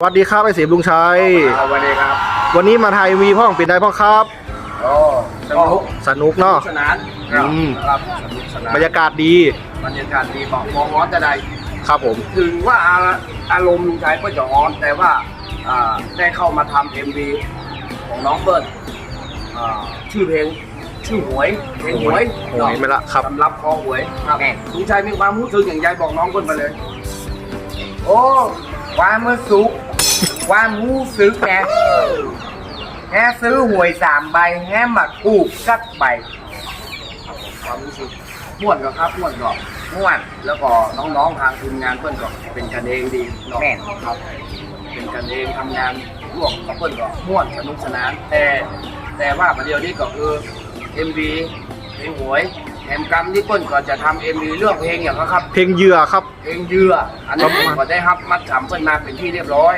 สวัสดีครับไอ้เสียบลุงชัยสวัสดีครับวันนี้มาไทยวีพ่องเป็นไงพ่องครับโอ้สนุกสนุกเนาะสนานอืม ครับสนุกสนานบรรยากาศดีบรรยากาศดีบอกมองร้อนจะใดครับผมถึงว่าอาอารมณ์ใช้ก็จะร้อนแต่ว่าอ่าได้เข้ามาทำเอ็มวีของน้องเบิร์ดอ่าชื่อเพลงชื่อหวยเพลงหวยโอ้ยไม่ละครับสำหรับคอหวยครับลุงชัยมีความรู้สึกอย่างไรบอกน้องเบิร์ดมาเลย โอ้ความมือสุข ความรู้สึกแกแค่ซื้อหวยสามใบแค่มาถูกสักใบความรู้สึกม่วนก็ครับม่วนก็ม่วนแล้วก็น้องๆทางทีมงานเพื่อนก็เป็นกันเองดีเนาะแม่นครับ เป็นกันเองทำงานร่วมกับเพื่อนก็ม่วนสนุกสนาน แต่แต่ว่าประเดี๋ยวนี้ก็คือ MV เพลงหวยแถมกรรมที่เปิ้ลก็จะทำ MV เรื่องเพลงอย่างนั้นครับ เพลงเหยื่อครับ เพลงเหยื่ออันนี้ผมก็ได้รับมัดจำเปิ้ลมาเป็นที่เรียบร้อย